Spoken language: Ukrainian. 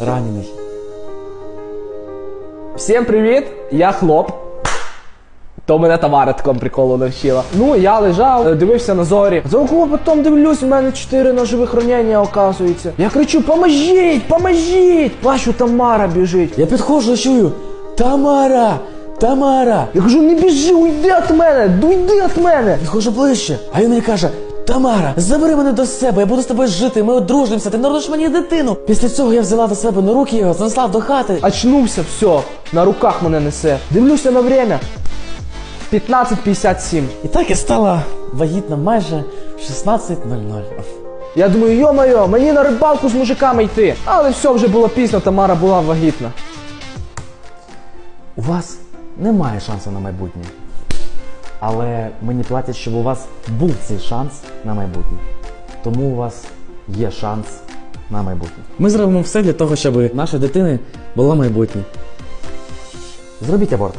ранений. Всім привіт! Я хлоп. То мене Тамара такому приколу навчила. Ну, я лежав, е, дивився на зорі. Зовку потім дивлюсь, в мене чотири ножових ранення, оказується. Я кричу: поможіть, поможіть! Бачу, Тамара біжить. Я підходжу, чую. Тамара! Тамара! Я кажу, не біжи, уйди від мене! Уйди від мене! Підходжу ближче, а він мені каже: Тамара, забери мене до себе, я буду з тобою жити, ми одружимося, ти народиш мені дитину. Після цього я взяла до себе на руки його, занесла до хати. Очнувся, все, на руках мене несе. Дивлюся на время. 15.57. І так я стала вагітна майже в 16.00. Я думаю, йо-моє, мені на рибалку з мужиками йти. Але все вже було пізно, Тамара була вагітна. У вас немає шансу на майбутнє. Але мені платять, щоб у вас був цей шанс на майбутнє. Тому у вас є шанс на майбутнє. Ми зробимо все для того, щоб наша дитина була майбутнє. Зробіть аборт.